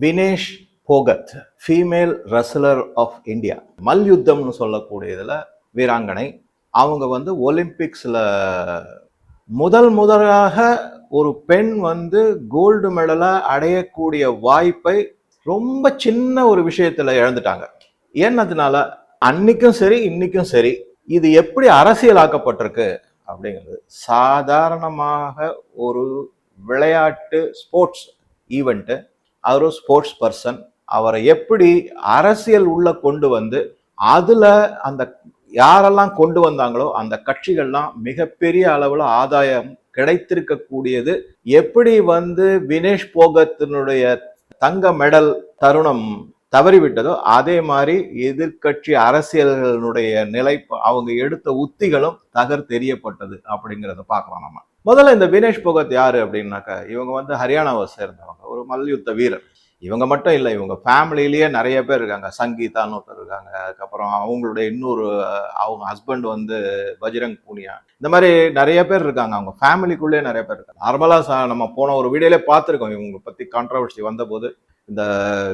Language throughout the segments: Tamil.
Vinesh Phogat female wrestler of India மல்யுத்தம்னு சொல்லக்கூடியதில் வீராங்கனை. அவங்க வந்து ஒலிம்பிக்ஸில் முதல் முதலாக ஒரு பெண் வந்து கோல்டு மெடலை அடையக்கூடிய வாய்ப்பை ரொம்ப சின்ன ஒரு விஷயத்தில் இழந்துட்டாங்க. ஏன்னதுனால அன்னைக்கும் சரி இன்னைக்கும் சரி இது எப்படி அரசியலாக்கப்பட்டிருக்கு அப்படிங்கிறது. சாதாரணமாக ஒரு விளையாட்டு ஸ்போர்ட்ஸ் ஈவெண்ட்டு அவர் ஒரு ஸ்போர்ட்ஸ் பர்சன் அவரை எப்படி அரசியல் உள்ள கொண்டு வந்து அதுல அந்த யாரெல்லாம் கொண்டு வந்தாங்களோ அந்த கட்சிகள்லாம் மிகப்பெரிய அளவில் ஆதாயம் கிடைத்திருக்கக்கூடியது. எப்படி வந்து வினேஷ் போகத்தினுடைய தங்க மெடல் தருணம் தவறிவிட்டதோ அதே மாதிரி எதிர்க்கட்சி அரசியல்களுடைய நிலை அவங்க எடுத்த உத்திகளும் தகர் தெரியப்பட்டது அப்படிங்கிறத பார்க்கலாம் நம்ம. முதல்ல இந்த வினேஷ் போகத் யாரு அப்படின்னாக்கா இவங்க வந்து ஹரியானாவை சேர்ந்தவங்க ஒரு மல்யுத்த வீரர். இவங்க மட்டும் இல்லை இவங்க ஃபேமிலியிலேயே நிறைய பேர் இருக்காங்க. சங்கீதான்னு ஒருத்தர் இருக்காங்க. அதுக்கப்புறம் அவங்களுடைய இன்னொரு அவங்க ஹஸ்பண்ட் வந்து பஜ்ரங் பூனியா. இந்த மாதிரி நிறைய பேர் இருக்காங்க. அவங்க ஃபேமிலிக்குள்ளேயே நிறைய பேர் இருக்காங்க. நார்மலாக நம்ம போன ஒரு வீடியோலே பார்த்துருக்கோம். இவங்க பற்றி கான்ட்ரவர்சி வந்தபோது இந்த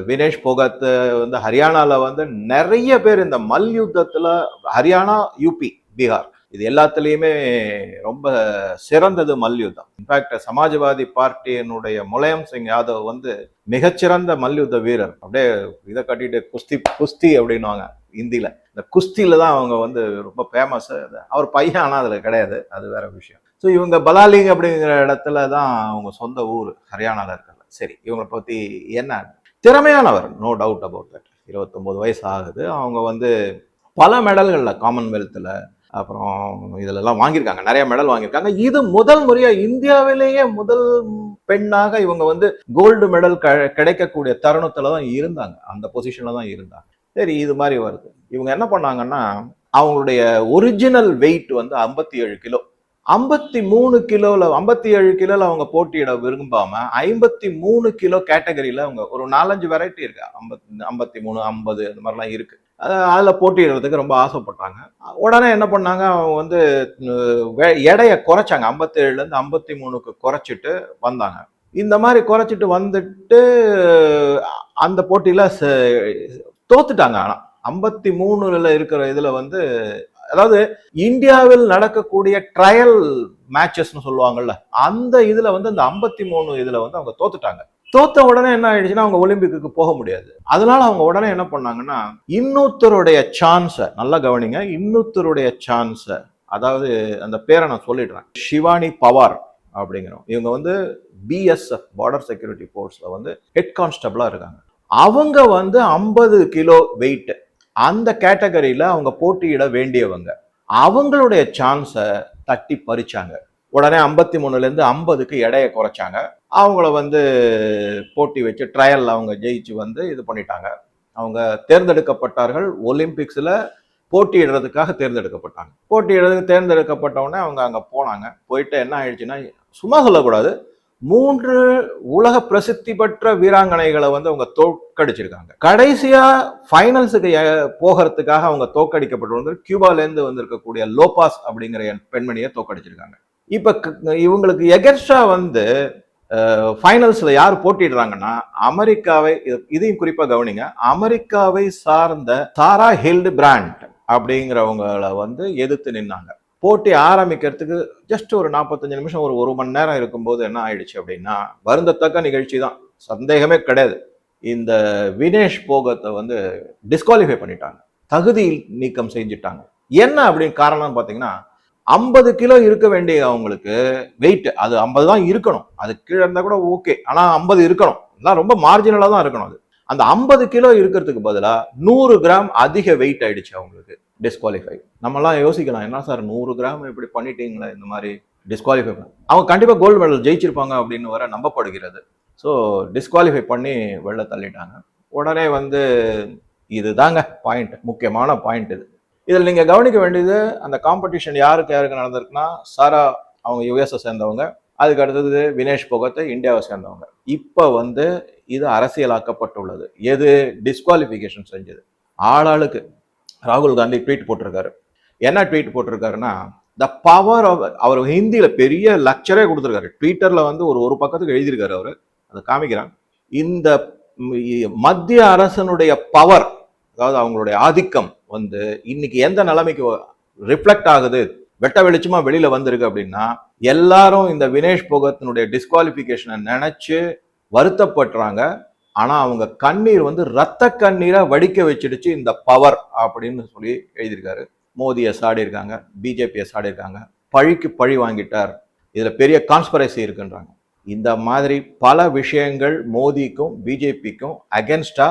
வினேஷ் போகத் வந்து ஹரியானாவில் வந்து நிறைய பேர் இந்த மல்யுத்தத்தில் ஹரியானா யூபி பீகார் இது எல்லாத்துலேயுமே ரொம்ப சிறந்தது மல்யுத்தம். இன்ஃபேக்ட் சமாஜ்வாதி பார்ட்டியினுடைய முலாயம் சிங் யாதவ் வந்து மிகச்சிறந்த மல்யுத்த வீரர். அப்படியே இதை கட்டிட்டு குஸ்தி குஸ்தி அப்படின்னுவாங்க இந்தியில. இந்த குஸ்தியில தான் அவங்க வந்து ரொம்ப ஃபேமஸ் அவர் பையன் ஆனால் அதில் கிடையாது. அது வேற விஷயம். ஸோ இவங்க பலாலிங் அப்படிங்கிற இடத்துல தான் அவங்க சொந்த ஊர் ஹரியானால இருக்காங்க சரி இவங்களை பத்தி என்ன? திறமையானவர் நோ டவுட் அபவுட் தட் இருபத்தொம்போது வயசு ஆகுது. அவங்க வந்து பல மெடல்களில் காமன்வெல்த்தில் அப்புறம் இதிலெல்லாம் வாங்கியிருக்காங்க. நிறைய மெடல் வாங்கியிருக்காங்க. இது முதல் முறையாக இந்தியாவிலேயே முதல் பெண்ணாக இவங்க வந்து கோல்டு மெடல் க கிடைக்கக்கூடிய தருணத்தில் தான் இருந்தாங்க. அந்த பொசிஷனில் தான் இருந்தாங்க. சரி இது மாதிரி வருது. இவங்க என்ன பண்ணாங்கன்னா அவங்களுடைய ஒரிஜினல் வெயிட் வந்து ஐம்பத்தி ஏழு கிலோ. ஐம்பத்தி மூணு கிலோவில் ஐம்பத்தி ஏழு கிலோவில் அவங்க போட்டியிட விரும்பாமல் ஐம்பத்தி மூணு கிலோ கேட்டகரியில் அவங்க ஒரு நாலஞ்சு வெரைட்டி இருக்கு. ஐம்பத்தி ஐம்பத்தி மூணு ஐம்பது இந்த மாதிரிலாம் இருக்குது அதில் போட்டியிடுறதுக்கு ரொம்ப ஆசைப்பட்டாங்க. உடனே என்ன பண்ணாங்க? அவங்க வந்து எடையை குறைச்சாங்க. ஐம்பத்தேழுலேருந்து ஐம்பத்தி மூணுக்கு குறைச்சிட்டு வந்தாங்க. இந்த மாதிரி குறைச்சிட்டு வந்துட்டு அந்த போட்டியில் ச- தோத்துட்டாங்க ஆனால் ஐம்பத்தி மூணுல இருக்கிற இதில் வந்து அதாவது இந்தியாவில் நடக்கக்கூடிய ட்ரையல் மேட்சஸ்னு சொல்லுவாங்கல்ல அந்த இதுல வந்து அந்த ஐம்பத்தி மூணு இதுல வந்து அவங்க தோத்துட்டாங்க. தோத்த உடனே என்ன ஆயிடுச்சுன்னா அவங்க ஒலிம்பிக்கு போக முடியாது. அதனால அவங்க உடனே என்ன பண்ணாங்கன்னா இன்னொருத்தருடைய சான்ஸை நல்லா கவனிங்க இன்னொருத்தருடைய சான்ஸை அதாவது அந்த பேரை நான் சொல்லிடுறேன். ஷிவானி பவார் அப்படிங்கிறோம் இவங்க வந்து பிஎஸ்எஃப் பார்டர் செக்யூரிட்டி ஃபோர்ஸ்ல வந்து ஹெட் கான்ஸ்டபிளா இருக்காங்க. அவங்க வந்து ஐம்பது கிலோ வெயிட்டு அந்த கேட்டகரியில் அவங்க போட்டியிட வேண்டியவங்க. அவங்களுடைய சான்ஸை தட்டி பறிச்சாங்க. உடனே ஐம்பத்தி மூணுலேருந்து ஐம்பதுக்கு எடையை குறைச்சாங்க. அவங்கள வந்து போட்டி வச்சு ட்ரையலில் அவங்க ஜெயிச்சு வந்து இது பண்ணிட்டாங்க. அவங்க தேர்ந்தெடுக்கப்பட்டார்கள். ஒலிம்பிக்ஸில் போட்டியிடுறதுக்காக தேர்ந்தெடுக்கப்பட்டாங்க. போட்டியிடுறதுக்கு தேர்ந்தெடுக்கப்பட்டவுடனே அவங்க அங்கே போனாங்க. போயிட்டு என்ன ஆயிடுச்சுன்னா சும்மா சொல்லக்கூடாது. மூன்று உலக பிரசித்தி பெற்ற வீராங்கனைகளை வந்து அவங்க தோற்கடிச்சிருக்காங்க. கடைசியா ஃபைனல்ஸுக்கு போகிறதுக்காக அவங்க தோற்கடிக்கப்பட்டு வந்து கியூபால வந்திருக்கக்கூடிய லோபாஸ் அப்படிங்கிற என் பெண்மணியை தோற்கடிச்சிருக்காங்க. இப்ப இவங்களுக்கு எகர்ஷா வந்து ஃபைனல்ஸில் யார் போட்டிடுறாங்கன்னா அமெரிக்காவை இது- இதையும் குறிப்பாக கவனிங்க. அமெரிக்காவை சார்ந்த சாரா ஹில்டு பிராண்ட் அப்படிங்கிறவங்கள வந்து எதிர்த்து நின்னாங்க. போட்டி ஆரம்பிக்கிறதுக்கு ஜஸ்ட் ஒரு நாற்பத்தஞ்சு நிமிஷம் ஒரு ஒரு மணி நேரம் இருக்கும்போது என்ன ஆயிடுச்சு அப்படின்னா வருந்தத்தக்க நிகழ்ச்சி தான். சந்தேகமே கிடையாது. இந்த வினேஷ் போகத்தை வந்து டிஸ்குவாலிஃபை பண்ணிட்டாங்க. தகுதி நீக்கம் செஞ்சுட்டாங்க. என்ன அப்படின்னு காரணம்னு பார்த்தீங்கன்னா ஐம்பது கிலோ இருக்க வேண்டிய அவங்களுக்கு. வெயிட் அது ஐம்பது தான் இருக்கணும். அது கீழே இருந்தால் கூட ஓகே ஆனால் ஐம்பது இருக்கணும். ரொம்ப மார்ஜினலாக தான் இருக்கணும் அது. அந்த ஐம்பது கிலோ இருக்கிறதுக்கு பதிலாக நூறு கிராம் அதிக வெயிட் ஆயிடுச்சு அவங்களுக்கு டிஸ்குவாலிஃபை நம்மலாம் யோசிக்கலாம் என்ன சார் நூறு கிராம் இப்படி பண்ணிட்டீங்களா இந்த மாதிரி டிஸ்குவாலிஃபை அவங்க கண்டிப்பாக கோல்டு மெடல் ஜெயிச்சிருப்பாங்க அப்படின்னு வர நம்பப்படுகிறது. ஸோ டிஸ்குவாலிஃபை பண்ணி வெளில தள்ளிட்டாங்க. உடனே வந்து இதுதாங்க பாயிண்ட் முக்கியமான பாயிண்ட் இது. இதில் நீங்கள் கவனிக்க வேண்டியது அந்த காம்படிஷன் யாருக்கு யாருக்கு நடந்திருக்குன்னா சாரா அவங்க யுஎஸ்ஐ சேர்ந்தவங்க. அதுக்கு அடுத்தது வினேஷ் போகத்தை இந்தியாவை சேர்ந்தவங்க. இப்போ வந்து இது அரசியலாக்கப்பட்டுள்ளது. எது? டிஸ்குவாலிஃபிகேஷன் செஞ்சது. ஆளாளுக்கு ராகுல் காந்தி ட்வீட் போட்டிருக்காரு. என்ன ட்வீட் போட்டிருக்காருன்னா த பவர் ஆஃப் அவர் ஹிந்தியில் பெரிய லக்சரே கொடுத்துருக்காரு. ட்விட்டரில் வந்து ஒரு ஒரு பக்கத்துக்கு எழுதியிருக்காரு அவர். அதை காமிக்கிறான். இந்த மத்திய அரசனுடைய பவர் அதாவது அவங்களுடைய ஆதிக்கம் வந்து இன்னைக்கு எந்த நிலைமைக்கு ரிஃப்ளெக்ட் ஆகுது? வெட்ட வெளிச்சமா வெளியில வந்திருக்கு அப்படின்னா எல்லாரும் இந்த வினேஷ் போகத்தினுடைய டிஸ்குவாலிபிகேஷனை நினைச்சு வருத்தப்படுறாங்க. ஆனா அவங்க கண்ணீர் வந்து ரத்த கண்ணீரை வடிக்க வச்சிடுச்சு இந்த பவர் அப்படின்னு சொல்லி எழுதியிருக்காரு. மோதியை சாடி இருக்காங்க பிஜேபியை சாடி இருக்காங்க பழிக்கு பழி வாங்கிட்டார். இதுல பெரிய கான்ஸ்பரசி இருக்குன்றாங்க. இந்த மாதிரி பல விஷயங்கள் மோதிக்கும் பிஜேபிக்கும் அகென்ஸ்டா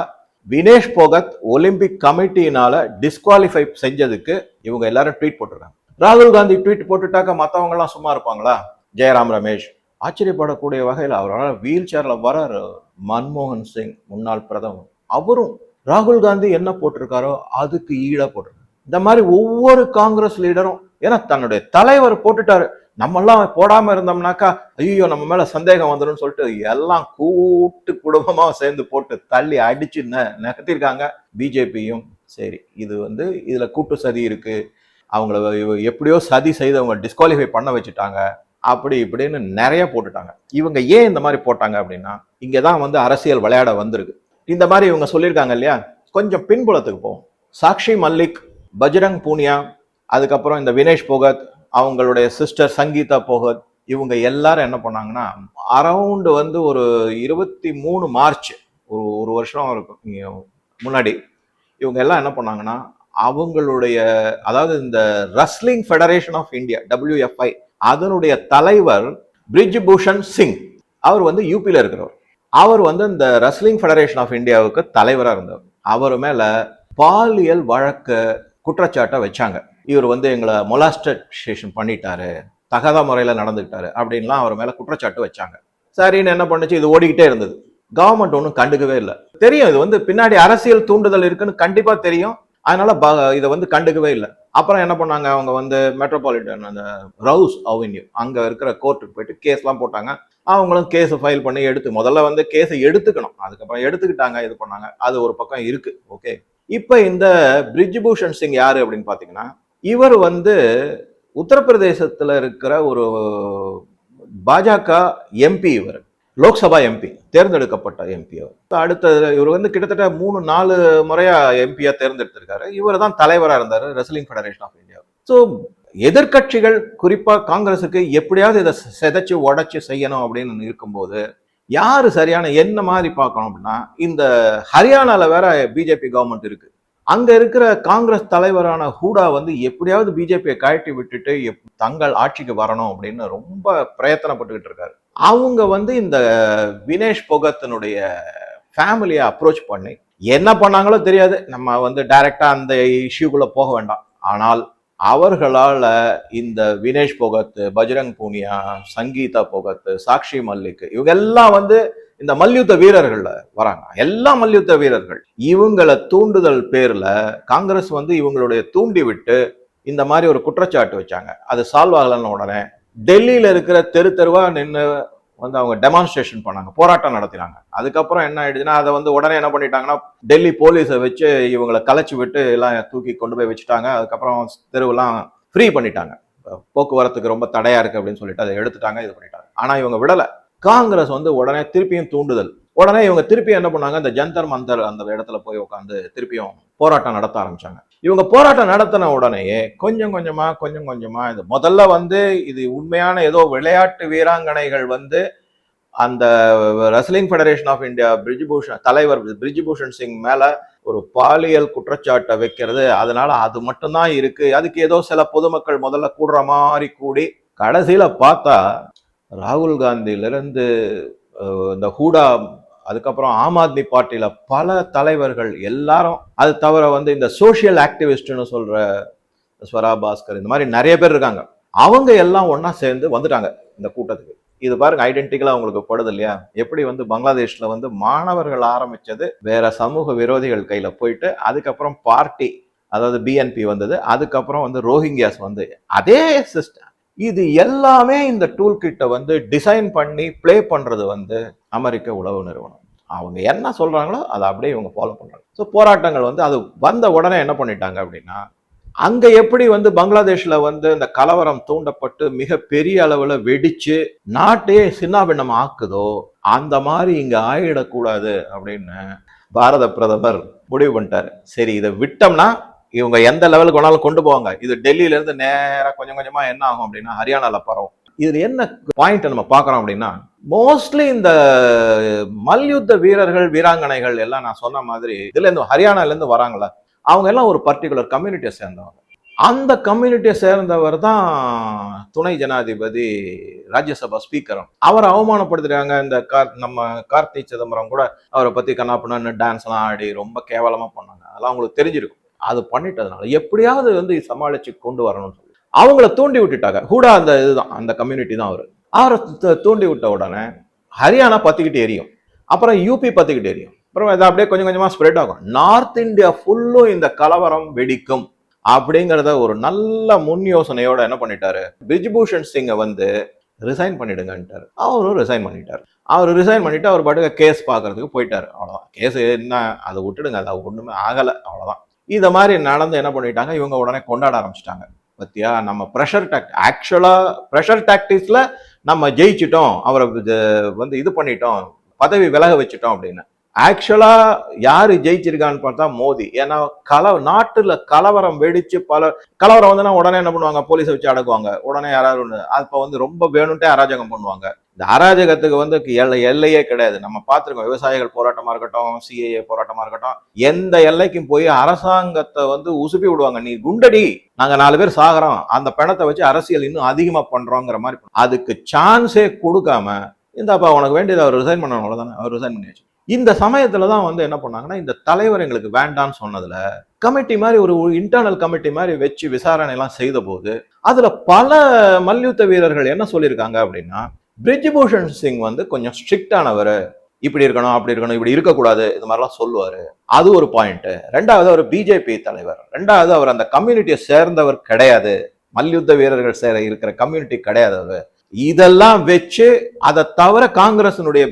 வினேஷ் போகத் ஒலிம்பிக் கமிட்டியினால டிஸ்குவாலிஃபை செஞ்சதுக்கு இவங்க எல்லாரும் ட்வீட் போட்டிருக்காங்க. ராகுல் காந்தி ட்வீட் போட்டுட்டாக்க மற்றவங்கலாம் சும்மா இருப்பாங்களா? ஜெயராம் ரமேஷ். ஆச்சரியப்படக்கூடிய வகையில் அவரால் வீல் சேரில் வராரு. மன்மோகன் சிங் முன்னாள் பிரதமர். அவரும் ராகுல் காந்தி என்ன போட்டிருக்காரோ அதுக்கு ஈடாக போட்டிருக்காரு இந்த மாதிரி ஒவ்வொரு காங்கிரஸ் லீடரும் ஏன்னா தன்னுடைய தலைவர் போட்டுட்டாரு. நம்மெல்லாம் போடாமல் போடாம இருந்தோம்னாக்கா ஐயோ நம்ம மேல சந்தேகம் வந்துடும் சொல்லிட்டு எல்லாம் கூட்டு குடும்பமா சேர்ந்து போட்டு தள்ளி அடிச்சு நகர்த்திருக்காங்க. பிஜேபியும் சரி இது வந்து இதுல கூட்டு சதி இருக்கு. அவங்கள எப்படியோ சதி செய்து அவங்க டிஸ்குவாலிஃபை பண்ண வச்சுட்டாங்க. அப்படி இப்படின்னு நிறைய போட்டுட்டாங்க. இவங்க ஏன் இந்த மாதிரி போட்டாங்க அப்படின்னா இங்கே தான் வந்து அரசியல் விளையாட வந்திருக்கு. இந்த மாதிரி இவங்க சொல்லியிருக்காங்க இல்லையா? கொஞ்சம் பின்புலத்துக்கு போவோம். சாக்ஷி மல்லிக் பஜ்ரங் பூனியா அதுக்கப்புறம் இந்த வினேஷ் போகத் அவங்களுடைய சிஸ்டர் சங்கீதா போகத் இவங்க எல்லாரும் என்ன பண்ணாங்கன்னா அரவுண்டு வந்து ஒரு இருபத்தி மூணு மார்ச் ஒரு ஒரு வருஷம் இருக்கும் முன்னாடி. இவங்க எல்லாம் என்ன பண்ணாங்கன்னா அவங்களுடைய அதாவது இந்த wrestling federation of India WFI அதனுடைய தலைவர் பிரிஜ் பூஷன் சிங் அவர் வந்து யூபியில் இருக்கிறவர். அவர் வந்து இந்த ரஸ்லிங் ஃபெடரேஷன் ஆஃப் இந்தியாவுக்கு தலைவராக இருந்தவர். அவர் மேலே பாலியல் வழக்கு குற்றச்சாட்டை வச்சாங்க. இவர் வந்து எங்களை மொலாஸ்டேஷன் பண்ணிட்டாரு தகாத முறையில் நடந்துக்கிட்டாரு அப்படின்லாம் அவர் மேலே குற்றச்சாட்டு வச்சாங்க. சரின்னு என்ன பண்ணுச்சு? இது ஓடிக்கிட்டே இருந்தது. கவர்மெண்ட் ஒன்றும் கண்டுக்கவே இல்லை. தெரியும் இது வந்து பின்னாடி அரசியல் தூண்டுதல் இருக்குன்னு கண்டிப்பாக தெரியும். அதனால ப- இதை வந்து கண்டுக்கவே இல்லை. அப்புறம் என்ன பண்ணாங்க? அவங்க வந்து மெட்ரோபாலிட்டன் அந்த ரவுஸ் அவென்யூ அங்கே இருக்கிற கோர்ட்டுக்கு போயிட்டு கேஸ்லாம் போட்டாங்க. அவங்களும் கேஸை ஃபைல் பண்ணி எடுத்து முதல்ல வந்து கேஸை எடுத்துக்கணும். அதுக்கப்புறம் எடுத்துக்கிட்டாங்க இது பண்ணாங்க. அது ஒரு பக்கம் இருக்கு ஓகே இப்போ இந்த பிரிஜ்பூஷன் சிங் யாரு அப்படின்னு பார்த்தீங்கன்னா இவர் வந்து உத்தரப்பிரதேசத்தில் இருக்கிற ஒரு பாஜக எம்பி இவர். லோக்சபா எம்பி தேர்ந்தெடுக்கப்பட்ட எம்பி அவர். அடுத்த இவர் வந்து கிட்டத்தட்ட மூணு நாலு முறையாக எம்பியாக தேர்ந்தெடுத்திருக்காரு. இவர் தான் தலைவராக இருந்தார் wrestling federation of India so எதிர்க்கட்சிகள் குறிப்பாக காங்கிரஸுக்கு எப்படியாவது இதை செதைச்சு உடச்சி செய்யணும் அப்படின்னு இருக்கும்போது யார் சரியான என்ன மாதிரி பார்க்கணும் அப்படின்னா இந்த ஹரியானாவில் வேற பிஜேபி கவர்மெண்ட் இருக்குது அங்கே இருக்கிற காங்கிரஸ் தலைவரான ஹூடா வந்து எப்படியாவது பிஜேபியை கழட்டி விட்டுட்டு எப்- தங்கள் ஆட்சிக்கு வரணும் அப்படின்னு ரொம்ப பிரயத்தனப்பட்டுக்கிட்டு இருக்காரு. அவங்க வந்து இந்த வினேஷ் பொகத்தினுடைய ஃபேமிலியை அப்ரோச் பண்ணி என்ன பண்ணாங்களோ தெரியாது. நம்ம வந்து டைரக்டாக அந்த இஷ்யூக்குள்ளே போக வேண்டாம். ஆனால் அவர்களால் இந்த வினேஷ் போகத் பஜ்ரங் பூனியா சங்கீதா போகத் சாக்ஷி மல்லிக் இவங்க எல்லாம் வந்து இந்த மல்யுத்த வீரர்கள் வராங்க. எல்லா மல்யுத்த வீரர்கள் இவங்களை தூண்டுதல் பேர்ல காங்கிரஸ் வந்து இவங்களுடைய தூண்டி விட்டு இந்த மாதிரி ஒரு குற்றச்சாட்டு வச்சாங்க. அது சால்வ் ஆகலன்னு உடனே டெல்லியில இருக்கிற தெரு தெருவா நின்று வந்து அவங்க டெமான்ஸ்ட்ரேஷன் பண்ணாங்க. போராட்டம் நடத்தினாங்க. அதுக்கப்புறம் என்ன ஆயிடுச்சுன்னா அதை வந்து உடனே என்ன பண்ணிட்டாங்கன்னா டெல்லி போலீஸை வச்சு இவங்களை கலைச்சி விட்டு எல்லாம் தூக்கி கொண்டு போய் வச்சுட்டாங்க. அதுக்கப்புறம் தெருவெல்லாம் ஃப்ரீ பண்ணிட்டாங்க. போக்குவரத்துக்கு ரொம்ப தடையா இருக்கு அப்படின்னு சொல்லிட்டு அதை எடுத்துட்டாங்க இது பண்ணிட்டாங்க. ஆனா இவங்க விடலை. காங்கிரஸ் வந்து உடனே திருப்பியும் தூண்டுதல். உடனே இவங்க திருப்பி என்ன பண்ணாங்க? இந்த ஜந்தர் மந்தர் அந்த இடத்துல போய் உட்காந்து திருப்பியும் போராட்டம் நடத்த ஆரம்பிச்சாங்க. இவங்க போராட்டம் நடத்தின உடனேயே கொஞ்சம் கொஞ்சமா கொஞ்சம் கொஞ்சமா இது முதல்ல வந்து இது உண்மையான ஏதோ விளையாட்டு வீராங்கனைகள் வந்து அந்த wrestling federation of India Brijbhushan தலைவர் பிரிஜ்பூஷன் சிங் மேல ஒரு பாலியல் குற்றச்சாட்டை வைக்கிறது. அதனால அது மட்டும்தான் இருக்கு. அதுக்கு ஏதோ சில பொதுமக்கள் முதல்ல கூடுற மாதிரி கூடி கடைசியில பார்த்தா ராகுல் காந்தியிலிருந்து இந்த ஹூடா அதுக்கப்புறம் ஆம் ஆத்மி பார்ட்டியில் பல தலைவர்கள் எல்லாரும் அது தவிர வந்து இந்த சோஷியல் ஆக்டிவிஸ்ட்னு சொல்கிற ஸ்வரா பாஸ்கர் இந்த மாதிரி நிறைய பேர் இருக்காங்க. அவங்க எல்லாம் ஒன்றா சேர்ந்து வந்துட்டாங்க இந்த கூட்டத்துக்கு. இது பாருங்க ஐடென்டிக்கலாக அவங்களுக்கு படுது இல்லையா? எப்படி வந்து பங்களாதேஷில் வந்து மாணவர்கள் ஆரம்பித்தது வேற சமூக விரோதிகள் கையில் போயிட்டு அதுக்கப்புறம் பார்ட்டி அதாவது பிஎன்பி வந்தது அதுக்கப்புறம் வந்து ரோஹிங்கியாஸ் வந்து அதே சிஸ்டம் இது எல்லாமே இந்த டூல் கிட்ட வந்து டிசைன் பண்ணி ப்ளே பண்றது வந்து அமெரிக்க உளவு நிறுவனம். அவங்க என்ன சொல்றாங்களோ அதை அப்படியே இவங்க ஃபாலோ பண்றாங்க. ஸோ போராட்டங்கள் வந்து அது வந்த உடனே என்ன பண்ணிட்டாங்க அப்படின்னா அங்க எப்படி வந்து பங்களாதேஷ்ல வந்து இந்த கலவரம் தூண்டப்பட்டு மிக பெரிய அளவுல வெடிச்சு நாட்டையே சின்னாபின்னம் ஆக்குதோ அந்த மாதிரி இங்க ஆயிடக்கூடாது அப்படின்னு பாரத பிரதமர் முடிவு பண்ணிட்டாரு. சரி இதை விட்டோம்னா இவங்க எந்த லெவலுக்கு வேணாலும் கொண்டு போவாங்க. இது டெல்லியில இருந்து கொஞ்சம் கொஞ்சமா என்ன ஆகும் அப்படின்னா ஹரியானால பரவும். இது என்ன பாயிண்ட் நம்ம பார்க்குறோம் அப்படின்னா மோஸ்ட்லி இந்த மல்யுத்த வீரர்கள் வீராங்கனைகள் எல்லாம் நான் சொன்ன மாதிரி இதுல இருந்து ஹரியானால இருந்து வராங்களா அவங்க எல்லாம் ஒரு பர்டிகுலர் கம்யூனிட்டியை சேர்ந்தவங்க. அந்த கம்யூனிட்டியை சேர்ந்தவர் தான் துணை ஜனாதிபதி ராஜ்யசபா ஸ்பீக்கரும் அவரை அவமானப்படுத்துறாங்க இந்த கார் நம்ம கார்த்தி சிதம்பரம் கூட அவரை பத்தி கண்ணாப்புன்னு டான்ஸ்லாம் ஆடி ரொம்ப கேவலமா பண்ணாங்க. அதெல்லாம் அவங்களுக்கு தெரிஞ்சிருக்கும். அது பண்ணிட்டதுனால எப்படியாவது வந்து சமாளிச்சு கொண்டு வரணும்னு சொல்லி. அவங்கள தூண்டி விட்டுட்டாங்க. ஹூடா அந்த இதுதான் அந்த கம்யூனிட்டி தான் அவர். அவரை தூண்டி விட்ட உடனே ஹரியானா பத்திக்கிட்டு எரியும். அப்புறம் யூபி பத்திக்கிட்டு எரியும். அப்புறம் இதை அப்படியே கொஞ்சம் கொஞ்சமாக ஸ்ப்ரெட் ஆகும். நார்த் இந்தியா ஃபுல்லும் இந்த கலவரம் வெடிக்கும் அப்படிங்கிறத ஒரு நல்ல முன் யோசனையோட என்ன பண்ணிட்டாரு? பிரிஜ்பூஷன் சிங்கை வந்து ரிசைன் பண்ணிடுங்கன்ட்டார். அவரும் ரிசைன் பண்ணிட்டார். அவர் ரிசைன் பண்ணிட்டு அவர் பாட்டுக்கு கேஸ் பார்க்கறதுக்கு போயிட்டாரு. அவ்வளோதான் கேஸ் என்ன அதை விட்டுடுங்க. அது ஒன்றுமே ஆகலை. அவ்வளோதான் இந்த மாதிரி நடந்து என்ன பண்ணிட்டாங்க? இவங்க உடனே கொண்டாட ஆரம்பிச்சிட்டாங்க. பத்தியா? நம்ம ப்ரெஷர் டாக்ட் ஆக்சுவலாக ப்ரெஷர் டாக்டிக்ஸில் நம்ம ஜெயிச்சிட்டோம். அவரை இது- வந்து இது பண்ணிட்டோம். பதவி விலக வச்சுட்டோம் அப்படின்னு. ஆக்சுவலா யாரு ஜெயிச்சிருக்கான்னு பார்த்தா மோடி ஏன்னா கல நாட்டில் கலவரம் வெடிச்சு பல கலவரம் வந்துன்னா உடனே என்ன பண்ணுவாங்க? போலீஸை வச்சு அடக்குவாங்க. உடனே யாராவது ஒன்று அப்போ வந்து ரொம்ப வேணும்ட்டே அராஜகம் பண்ணுவாங்க. இந்த அராஜகத்துக்கு வந்து எல்லை எல்லையே கிடையாது. நம்ம பார்த்துருக்கோம் விவசாயிகள் போராட்டமாக இருக்கட்டும் சிஏஏ போராட்டமாக இருக்கட்டும் எந்த எல்லைக்கும் போய் அரசாங்கத்தை வந்து உசுப்பி விடுவாங்க. நீ குண்டடி நாங்கள் நாலு பேர் சாகிறோம். அந்த பணத்தை வச்சு அரசியல் இன்னும் அதிகமாக பண்ணுறோங்கிற மாதிரி. அதுக்கு சான்ஸே கொடுக்காம இந்த உனக்கு வேண்டியது அவர் ரிசைன் பண்ணணும் அவ்வளோதானே அவர் ரிசைன் பண்ணியாச்சு. இந்த சமயத்துல தான் வந்து என்ன பண்ணாங்கன்னா இந்த தலைவர் எங்களுக்கு வேண்டான்னு சொன்னதுல கமிட்டி மாதிரி ஒரு இன்டர்னல் கமிட்டி மாதிரி வச்சு விசாரணை எல்லாம் செய்த போது அதுல பல மல்யுத்த வீரர்கள் என்ன சொல்லியிருக்காங்க அப்படின்னா பிரிஜ்பூஷன் சிங் வந்து கொஞ்சம் ஸ்ட்ரிக்டானவர் இப்படி இருக்கணும் அப்படி இருக்கணும் இப்படி இருக்கக்கூடாது இது மாதிரிலாம் சொல்லுவார். அது ஒரு பாயிண்ட்டு ரெண்டாவது அவர் பிஜேபி தலைவர். ரெண்டாவது அவர் அந்த கம்யூனிட்டியை சேர்ந்தவர் கிடையாது. மல்யுத்த வீரர்கள் சேர இருக்கிற கம்யூனிட்டி கிடையாது அவர். இதெல்லாம் வச்சு அதை தவிர காங்கிரசினுடைய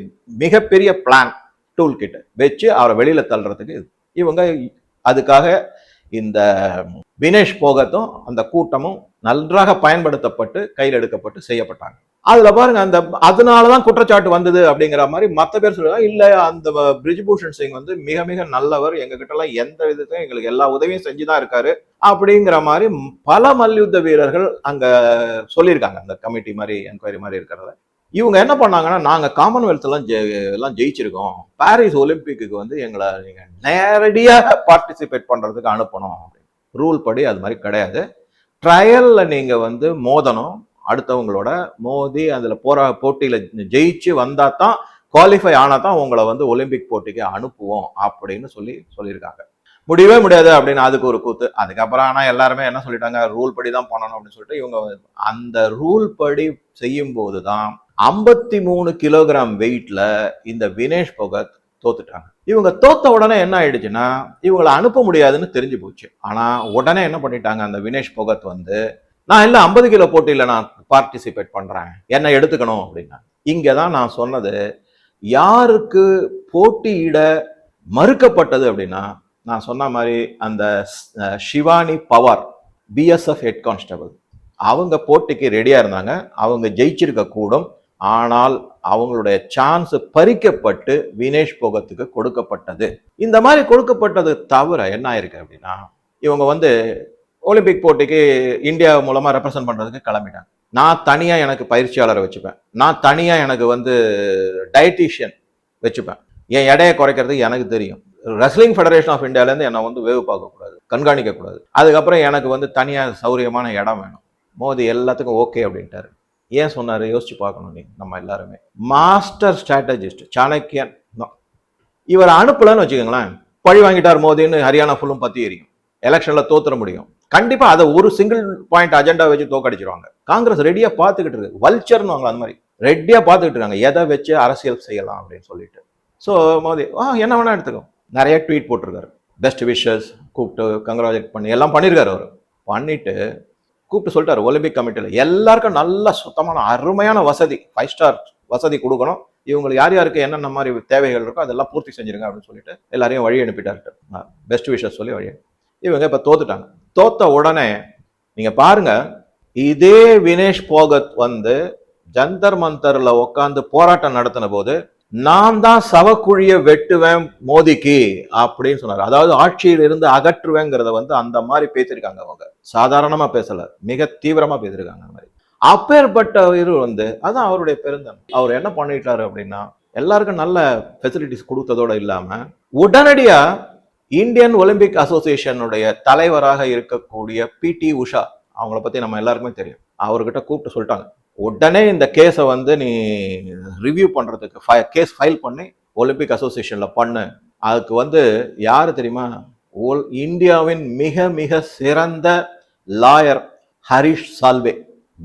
மிகப்பெரிய பிளான் டூல் கிட் வச்சு அவரை வெளியில் தள்ளுறதுக்கு இவங்க அதுக்காக இந்த வினேஷ் போகத்தும் அந்த கூட்டமும் நன்றாக பயன்படுத்தப்பட்டு கையில் எடுக்கப்பட்டு செய்யப்பட்டாங்க. அதில் பாருங்க அந்த அதனால தான் குற்றச்சாட்டு வந்தது அப்படிங்கிற மாதிரி மற்ற பேர் சொல்லுவாங்க. இல்லை அந்த பிரிஜ்பூஷன் சிங் வந்து மிக மிக நல்லவர் எங்ககிட்டலாம் எந்த விதத்தையும் எங்களுக்கு எல்லா உதவியும் செஞ்சு தான் இருக்காரு அப்படிங்கிற மாதிரி பல மல்யுத்த வீரர்கள் அங்கே சொல்லியிருக்காங்க. அந்த கமிட்டி மாதிரி என்கொயரி மாதிரி இருக்கிறத. இவங்க என்ன பண்ணாங்கன்னா நாங்கள் காமன்வெல்த் எல்லாம் ஜெ- எல்லாம் ஜெயிச்சிருக்கோம். பாரிஸ் ஒலிம்பிக்கு வந்து எங்களை நீங்கள் நேரடியாக பார்ட்டிசிபேட் பண்ணுறதுக்கு அனுப்பணும் அப்படின்னு. ரூல் படி அது மாதிரி கிடையாது. ட்ரையலில் நீங்கள் வந்து மோதணும். அடுத்தவங்களோட மோதி அதில் போகிற போட்டியில் ஜெயிச்சு வந்தால் தான் குவாலிஃபை ஆனால் தான் உங்களை வந்து ஒலிம்பிக் போட்டிக்கு அனுப்புவோம் அப்படின்னு சொல்லி சொல்லியிருக்காங்க. முடியவே முடியாது அப்படின்னு அதுக்கு ஒரு கூத்து. அதுக்கப்புறம் ஆனால் எல்லாருமே என்ன சொல்லிட்டாங்க? ரூல் படி தான் பண்ணணும் அப்படின்னு சொல்லிட்டு இவங்க அந்த ரூல் படி செய்யும் போது தான் ஐம்பத்தி மூணு கிலோகிராம் வெயிட்ல இந்த வினேஷ் போகத் தோத்துட்டாங்க. இவங்க தோத்த உடனே என்ன ஆயிடுச்சுன்னா இவங்களை அனுப்ப முடியாதுன்னு தெரிஞ்சு போச்சு. ஆனா உடனே என்ன பண்ணிட்டாங்க அந்த வினேஷ் போகத் வந்து நான் இல்லை ஐம்பது கிலோ போட்டியில நான் பார்ட்டிசிபேட் பண்றேன். என்ன எடுத்துக்கணும் அப்படின்னா இங்கே தான் நான் சொன்னது யாருக்கு போட்டியிட மறுக்கப்பட்டது? அப்படின்னா நான் சொன்ன மாதிரி அந்த uh, Shivani BSF head constable அவங்க போட்டிக்கு ரெடியா இருந்தாங்க. அவங்க ஜெயிச்சிருக்க கூடும். ஆனால் அவங்களுடைய சான்ஸ் பறிக்கப்பட்டு வினேஷ் போகத்துக்கு கொடுக்கப்பட்டது. இந்த மாதிரி கொடுக்கப்பட்டது தவிர என்ன ஆயிருக்கு அப்படின்னா இவங்க வந்து ஒலிம்பிக் போட்டிக்கு இந்தியா மூலமா ரெப்ரசன்ட் பண்றதுக்கு கிளம்பிட்டாங்க. நான் தனியா எனக்கு பயிற்சியாளரை வச்சுப்பேன். நான் தனியா எனக்கு வந்து டயட்டீஷியன் வச்சுப்பேன். என் எடையை குறைக்கிறதுக்கு எனக்கு தெரியும். ரெஸ்லிங் ஃபெடரேஷன் ஆஃப் இந்தியாவிலேருந்து என்னை வந்து வேவு பார்க்கக்கூடாது கண்காணிக்க கூடாது அதுக்கப்புறம் எனக்கு வந்து தனியாக சௌரியமான இடம் வேணும். மோதி எல்லாத்துக்கும் ஓகே அப்படின்ட்டாரு. ஏன் சொன்னார்? யோசிச்சு பார்க்கணும் நீ நம்ம எல்லாருமே. மாஸ்டர் ஸ்ட்ராட்டஜிஸ்ட் சாணக்கியன். தான். இவர் அனுப்பலன்னு வச்சுக்கோங்களேன். பழி வாங்கிட்டார் மோதின்னு ஹரியானா ஃபுல்லும் பற்றி எரியும். எலெக்ஷனில் தோத்துற முடியும். கண்டிப்பாக அதை ஒரு சிங்கிள் பாயிண்ட் அஜெண்டா வச்சு தோக்கடிச்சிருவாங்க. காங்கிரஸ் ரெடியாக பார்த்துக்கிட்டு இருக்கு. வல்ச்சர்னு வாங்க அந்த மாதிரி. ரெடியாக பார்த்துக்கிட்டு இருக்காங்க. எதை வச்சு அரசியல் செய்யலாம் அப்படின்னு சொல்லிட்டு. ஸோ மோதி ஆ என்ன வேணா எடுத்துக்கோ. நிறைய ட்வீட் போட்டிருக்காரு. பெஸ்ட் விஷஸ் கூப்பிட்டு கங்க்ராஜுலேட் பண்ணி எல்லாம் பண்ணியிருக்காரு அவர். பண்ணிட்டு கூப்பிட்டு சொல்லிட்டாரு ஒலிம்பிக் கமிட்டியில் எல்லாருக்கும் நல்ல சுத்தமான அருமையான வசதி ஃபைவ் ஸ்டார் வசதி கொடுக்கணும். இவங்களுக்கு யார் யாருக்கு என்னென்ன மாதிரி தேவைகள் இருக்கோ அதெல்லாம் பூர்த்தி செஞ்சிருங்க அப்படின்னு சொல்லிட்டு எல்லாரையும் வழி அனுப்பிட்டாரு. பெஸ்ட் விஷஸ் சொல்லி வழி இவங்க இப்போ தோத்துட்டாங்க. தோத்த உடனே நீங்கள் பாருங்க இதே வினேஷ் போகத் வந்து ஜந்தர் மந்தரில் உட்காந்து போராட்டம் நடத்தின போது நான் தான் சவக்குழியை வெட்டுவேன் மோதிக்கு அப்படின்னு சொன்னார். அதாவது ஆட்சியில் இருந்து அகற்றுவேங்கிறத வந்து அந்த மாதிரி பேசியிருக்காங்க அவங்க. சாதாரணமாக பேசல மிக தீவிரமாக பேசியிருக்காங்க அந்த மாதிரி. அப்பேற்பட்ட இரு வந்து அதான் அவருடைய பெருந்தன் அவர் என்ன பண்ணிட்டாரு அப்படின்னா எல்லாருக்கும் நல்ல ஃபெசிலிட்டிஸ் கொடுத்ததோட இல்லாமல் உடனடியாக இந்தியன் ஒலிம்பிக் அசோசியேஷனுடைய தலைவராக இருக்கக்கூடிய பிடி உஷா அவங்கள பற்றி நம்ம எல்லாருக்குமே தெரியும். அவர்கிட்ட கூப்பிட்டு சொல்லிட்டாங்க. உடனே இந்த கேஸை வந்து நீ ரிவ்யூ பண்ணுறதுக்கு ஃபை கேஸ் ஃபைல் பண்ணி ஒலிம்பிக் அசோசியேஷனில் பண்ணு. அதுக்கு வந்து யார் தெரியுமா? ஓல் இந்தியாவின் மிக மிக சிறந்த lawyer Harish Salve.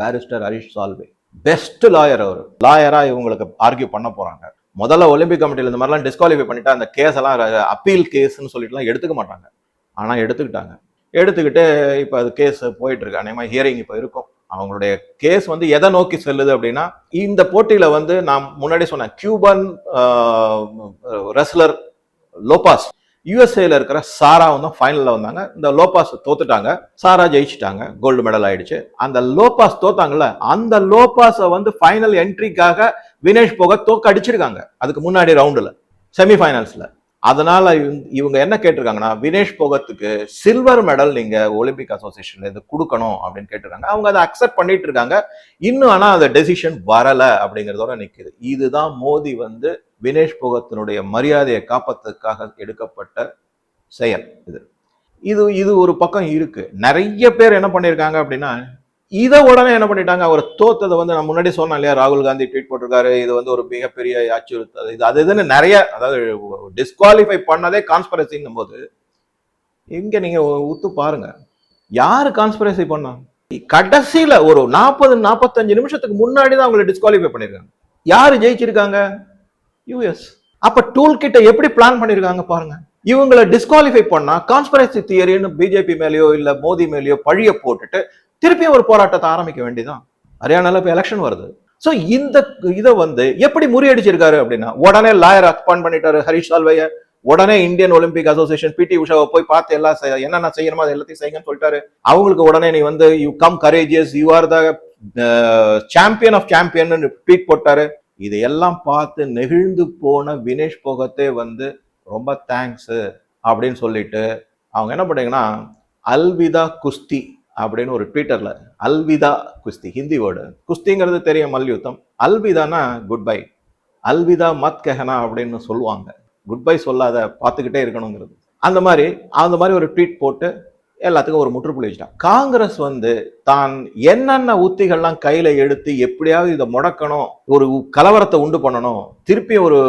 Barrister Harish Salve. Best lawyer அவர். லாயராக இவங்களுக்கு ஆர்கியூ பண்ண போகிறாங்க முதல்ல ஒலிம்பிக் கமிட்டியில் இந்த மாதிரிலாம் டிஸ்குவாலிஃபை பண்ணிட்டா அந்த கேஸ் எல்லாம் அப்பீல் கேஸ்ன்னு சொல்லிட்டுலாம் எடுத்துக்க மாட்டாங்க. ஆனால் எடுத்துக்கிட்டாங்க. எடுத்துக்கிட்டு இப்போ அது கேஸ் போயிட்டு இருக்கு. அநேகமாக ஹியரிங் இப்போ இருக்கும். அவங்களுடைய கேஸ் வந்து எதை நோக்கி செல்லுது அப்படின்னா இந்த போட்டியில வந்து நான் முன்னாடி சொன்னேன் கியூபன் ரெஸ்லர் லோபாஸ் யூஎஸ்ஏல இருக்கிற சாரா வந்து ஃபைனல்ல வந்தாங்க. இந்த லோபாஸ் தோத்துட்டாங்க. சாரா ஜெயிச்சிட்டாங்க. கோல்டு மெடல் ஆயிடுச்சு. அந்த லோபாஸ் தோத்தாங்கல்ல அந்த லோபாஸை வந்து ஃபைனல் என்ட்ரிக்காக வினேஷ் போக தோக்க அடிச்சிருக்காங்க அதுக்கு முன்னாடி ரவுண்டில் செமிஃபைனல்ஸில் அதனால இவங்க- இவங்க என்ன கேட்டிருக்காங்கன்னா வினேஷ் போகத்துக்கு சில்வர் மெடல் நீங்க ஒலிம்பிக் அசோசியேஷன்ல இருந்து கொடுக்கணும் அப்படின்னு கேட்டிருக்காங்க. அவங்க அதை அக்செப்ட் பண்ணிட்டு இருக்காங்க. இன்னும் ஆனா அந்த டெசிஷன் வரல அப்படிங்கிறதோட நிக்குது. இதுதான் மோதி வந்து வினேஷ் போகத்தினுடைய மரியாதையை காப்பதற்காக எடுக்கப்பட்ட செயல் இது. இது இது ஒரு பக்கம் இருக்கு. நிறைய பேர் என்ன பண்ணியிருக்காங்க அப்படின்னா இதை உடனே என்ன பண்ணிட்டாங்க? அவர் தோத்ததை வந்து நான் முன்னாடி சொன்னேன் இல்லையா? ராகுல் காந்தி ட்வீட் போட்டிருக்காரு. இது வந்து ஒரு மிகப்பெரிய அச்சுறுத்தல் இது அது இதுன்னு நிறைய அதாவது டிஸ்குவாலிஃபை பண்ணதே கான்ஸ்பரசிங்கும் போது இங்க நீங்க உத்து பாருங்க. யாரு கான்ஸ்பரசி பண்ணா? கடைசியில ஒரு நாற்பது நாற்பத்தஞ்சு நிமிஷத்துக்கு முன்னாடி தான் அவங்களை டிஸ்குவாலிஃபை பண்ணிருக்காங்க. யாரு ஜெயிச்சிருக்காங்க? யூஎஸ் அப்ப டூல் கிட்ட எப்படி பிளான் பண்ணிருக்காங்க பாருங்க. இவங்களை டிஸ்குவாலிஃபை பண்ணா கான்ஸ்பரசி தியரின்னு பிஜேபி மேலயோ இல்ல மோடி மேலயோ பழிய போட்டுட்டு திருப்பியும் ஒரு போராட்டத்தை ஆரம்பிக்க வேண்டியதான் ஹரியானால இப்போ எலெக்ஷன் வருது. ஸோ இந்த இதை வந்து எப்படி முறியடிச்சிருக்காரு அப்படின்னா உடனே லாயர் அப்பான் பண்ணிட்டாரு ஹரிஷ் சால்வைய. உடனே இந்தியன் ஒலிம்பிக் அசோசியேஷன் பிடி உஷாவை போய் பார்த்து எல்லாம் என்னென்ன செய்யணுமோ அது எல்லாத்தையும் செய்யுங்கன்னு சொல்லிட்டாரு. அவங்களுக்கு உடனே நீ வந்து you come courageous you are the champion of champion tweet போட்டாரு. இதையெல்லாம் பார்த்து நெகிழ்ந்து போன வினேஷ் போகத்தே வந்து ரொம்ப தேங்க்ஸு அப்படின்னு சொல்லிட்டு அவங்க என்ன பண்ணீங்கன்னா அல்விதா குஸ்தி அப்படின்னு ஒரு ட்விட்டரில் அல்விதா குஸ்தி ஹிந்தி வேர்டு குஸ்திங்கிறது தெரியும் மல்யுத்தம். அல்விதானா குட் பை அல்விதா மத் கெஹனா அப்படின்னு சொல்லுவாங்க. குட் பை சொல்லாத பார்த்துக்கிட்டே இருக்கணுங்கிறது. அந்த மாதிரி அந்த மாதிரி ஒரு ட்வீட் போட்டு எல்லாத்துக்கும் ஒரு முற்றுப்புள்ளி வச்சுட்டான் காங்கிரஸ் வந்து தான் என்னென்ன உத்திகள்லாம் கையில் எடுத்து எப்படியாவது இதை முடக்கணும் ஒரு கலவரத்தை உண்டு பண்ணணும் திருப்பி ஒரு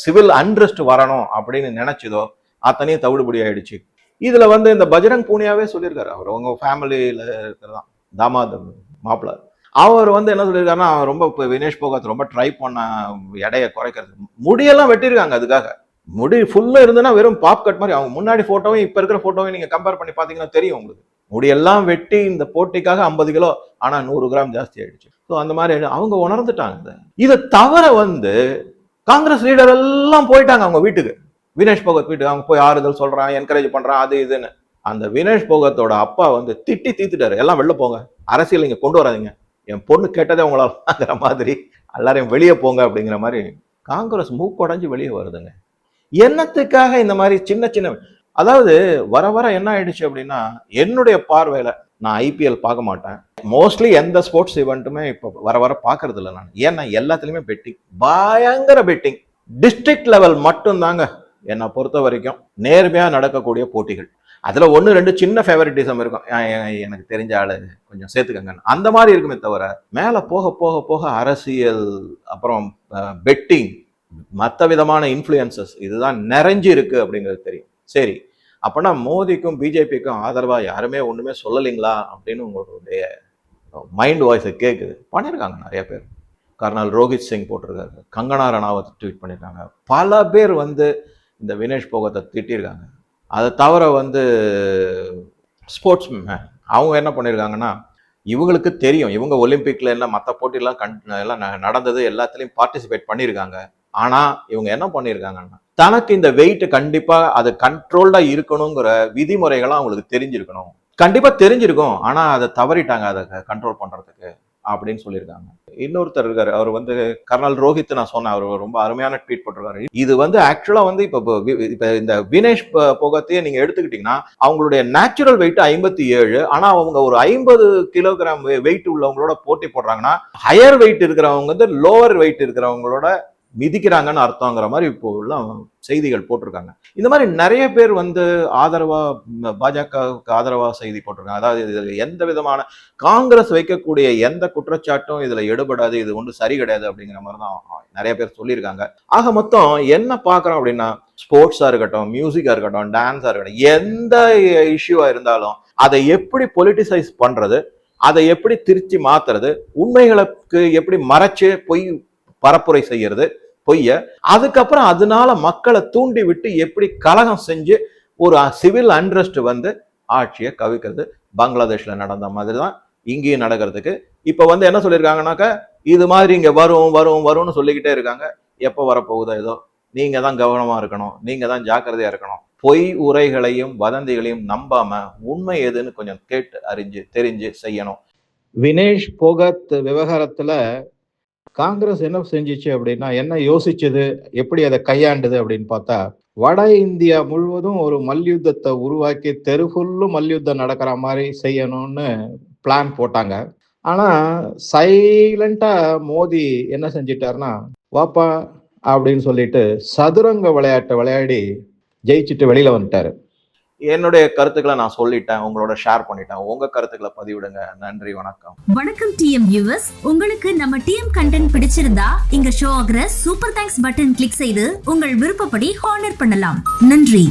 சிவில் அன்ரெஸ்ட் வரணும் அப்படின்னு நினைச்சதோ அத்தனையும் தவிடுபடி ஆயிடுச்சு. இதுல வந்து இந்த பஜரங் பூனியாவே சொல்லியிருக்காரு அவர். அவங்க ஃபேமிலியில இருக்கிறதான். தாமாத் மாப்பிள்ள. அவர் வந்து என்ன சொல்லியிருக்காருன்னா அவர் ரொம்ப இப்போ வினேஷ் போகாத் ரொம்ப ட்ரை பண்ண எடையை குறைக்கிறது. முடியெல்லாம் வெட்டியிருக்காங்க அதுக்காக. முடி ஃபுல்லாக இருந்ததுன்னா வெறும் பாப் கட் மாதிரி. அவங்க முன்னாடி ஃபோட்டோவும் இப்போ இருக்கிற ஃபோட்டோவையும் நீங்கள் கம்பேர் பண்ணி பார்த்தீங்கன்னா தெரியும் உங்களுக்கு. முடியெல்லாம் வெட்டி இந்த போட்டிக்காக ஐம்பது கிலோ ஆனால் நூறு கிராம் ஜாஸ்தி ஆயிடுச்சு. ஸோ அந்த மாதிரி அவங்க உணர்ந்துட்டாங்க இதை. தவிர வந்து காங்கிரஸ் லீடர் எல்லாம் போயிட்டாங்க அவங்க வீட்டுக்கு. வினேஷ் போகத் வீட்டுக்கு அவங்க போய் ஆறுதல் சொல்கிறான் என்கரேஜ் பண்ணுறான் அது இதுன்னு. அந்த வினேஷ் போகத்தோட அப்பா வந்து திட்டி தீத்துட்டாரு. எல்லாம் வெளில போங்க. அரசியல் இங்கே கொண்டு வராதீங்க. என் பொண்ணு கேட்டதே உங்களாலங்கிற மாதிரி. எல்லாரையும் வெளியே போங்க அப்படிங்கிற மாதிரி காங்கிரஸ் மூக்கொடைஞ்சு வெளியே வருதுங்க. என்னத்துக்காக இந்த மாதிரி சின்ன சின்ன அதாவது வர வர என்ன ஆயிடுச்சு அப்படின்னா என்னுடைய பார்வையில் நான் ஐபிஎல் பார்க்க மாட்டேன். மோஸ்ட்லி எந்த ஸ்போர்ட்ஸ் ஈவெண்ட்டுமே இப்போ வர வர பார்க்கறது இல்லை நான். ஏன்னா எல்லாத்துலேயுமே பெட்டிங் பயங்கர பெட்டிங் டிஸ்ட்ரிக்ட் லெவல் மட்டும்தாங்க. என்னை பொறுத்த வரைக்கும் நேர்மையாக நடக்கக்கூடிய போட்டிகள். அதில் ஒன்று ரெண்டு சின்ன ஃபேவரட்டிசம் இருக்கும். எனக்கு தெரிஞ்ச ஆள் கொஞ்சம் சேர்த்துக்கங்க. அந்த மாதிரி இருக்குமே தவிர மேலே போக போக போக அரசியல் அப்புறம் பெட்டிங் மற்ற விதமான இன்ஃப்ளூயன்சஸ் இதுதான் நிறைஞ்சு இருக்கு அப்படிங்கிறது தெரியும். சரி அப்போனா மோடிக்கும் பிஜேபிக்கும் ஆதரவாக யாருமே ஒன்றுமே சொல்லலைங்களா? அப்படின்னு உங்களுடைய மைண்ட் வாய்ஸை கேட்குது பண்ணியிருக்காங்க நிறைய பேர். கர்னல் ரோஹித் சிங் போட்டிருக்காரு. கங்கனா ரணாவத் ட்வீட் பண்ணியிருக்காங்க பல பேர் வந்து இந்த வினேஷ் போகத்தை திட்டியிருக்காங்க அதை தவிர வந்து ஸ்போர்ட்ஸ் அவங்க என்ன பண்ணியிருக்காங்கன்னா இவங்களுக்கு தெரியும். இவங்க ஒலிம்பிக்கில் எல்லாம் மற்ற போட்டிலாம் கண் எல்லாம் ந- நடந்தது எல்லாத்துலேயும் பார்ட்டிசிபேட் பண்ணியிருக்காங்க ஆனால் இவங்க என்ன பண்ணியிருக்காங்கன்னா தனக்கு இந்த வெயிட் கண்டிப்பாக அது கண்ட்ரோல்டாக இருக்கணுங்கிற விதிமுறைகள்லாம் அவங்களுக்கு தெரிஞ்சிருக்கணும். கண்டிப்பாக தெரிஞ்சிருக்கும். ஆனால் அதை தவறிட்டாங்க அதை கண்ட்ரோல் பண்ணுறதுக்கு அப்படின்னு சொல்லியிருக்காங்க. இன்னொருத்தர் இருக்காரு. அவர் வந்து கர்னல் ரோஹித் நான் சொன்னேன். அவர் ரொம்ப அருமையான ட்வீட் போட்டிருக்காரு. இது வந்து ஆக்சுவலா வந்து இப்போ இப்போ இந்த வினேஷ் போகத்தையே நீங்க எடுத்துக்கிட்டீங்கன்னா அவங்களுடைய நேச்சுரல் வெயிட் ஐம்பத்தி ஏழு. ஆனா அவங்க ஒரு ஐம்பது கிலோகிராம் வெயிட் உள்ளவங்களோட போட்டி போடுறாங்கன்னா ஹையர் வெயிட் இருக்கிறவங்க வந்து லோவர் வெயிட் இருக்கிறவங்களோட மிதிக்கிறாங்கன்னு அர்த்தங்கிற மாதிரி இப்போ உள்ள செய்திகள் போட்டிருக்காங்க. இந்த மாதிரி நிறைய பேர் வந்து ஆதரவா பாஜகவுக்கு ஆதரவா செய்தி போட்டிருக்காங்க. அதாவது இதுல எந்த விதமான காங்கிரஸ் வைக்கக்கூடிய எந்த குற்றச்சாட்டும் இதுல எடுபடாது இது ஒன்றும் சரி கிடையாது அப்படிங்கிற மாதிரி தான் நிறைய பேர் சொல்லியிருக்காங்க. ஆக மொத்தம் என்ன பாக்குறோம் அப்படின்னா ஸ்போர்ட்ஸா இருக்கட்டும் மியூசிக்கா இருக்கட்டும் டான்ஸா இருக்கட்டும் எந்த இஷ்யூவா இருந்தாலும் அதை எப்படி பொலிட்டிசைஸ் பண்றது அதை எப்படி திருச்சி மாத்துறது உண்மைகளுக்கு எப்படி மறைச்சு பொய் பரப்புரை செய்யறது பொய்ய. அதுக்கப்புறம் அதனால மக்களை தூண்டி விட்டு எப்படி கலகம் செஞ்சு ஒரு சிவில் அண்ட்ரஸ்ட் வந்து ஆட்சியை கவிக்கிறது. பங்களாதேஷ்ல நடந்த மாதிரி தான் இங்கேயும் நடக்கிறதுக்கு. இப்போ வந்து என்ன சொல்லியிருக்காங்கனாக்கா இது மாதிரி இங்கே வரும் வரும் வரும்னு சொல்லிக்கிட்டே இருக்காங்க. எப்போ வரப்போகுதோ ஏதோ. நீங்கள் தான் கவனமாக இருக்கணும். நீங்கள் தான் ஜாக்கிரதையாக இருக்கணும். பொய் உரைகளையும் வதந்திகளையும் நம்பாம உண்மை எதுன்னு கொஞ்சம் கேட்டு அறிஞ்சு தெரிஞ்சு செய்யணும். வினேஷ் போகத் விவகாரத்துல காங்கிரஸ் என்ன செஞ்சுச்சு அப்படின்னா என்ன யோசிச்சது எப்படி அதை கையாண்டது அப்படின்னு பார்த்தா வட இந்தியா முழுவதும் ஒரு மல்யுத்தத்தை உருவாக்கி தெரு ஃபுல்லும் மல்யுத்தம் நடக்கிற மாதிரி செய்யணும்னு பிளான் போட்டாங்க. ஆனா சைலண்டா மோடி என்ன செஞ்சிட்டாருன்னா வாப்பா அப்படின்னு சொல்லிட்டு சதுரங்க விளையாட்டை விளையாடி ஜெயிச்சுட்டு வெளியில வந்துட்டாரு. என்னுடைய கருத்துக்களை நான் சொல்லிட்டேன் உங்களோட ஷேர் பண்ணிட்டேன். உங்க கருத்துக்களை பதிவிடுங்க. நன்றி வணக்கம். வணக்கம் டிஎம் வியூவர்ஸ் உங்களுக்கு நம்ம டிஎம் கண்டென்ட் பிடிச்சிருந்தா இங்க ஷோ ஆகிற சூப்பர் தேங்க்ஸ் பட்டன் கிளிக் செய்து உங்கள் விருப்பப்படி ஹானர் பண்ணலாம். நன்றி.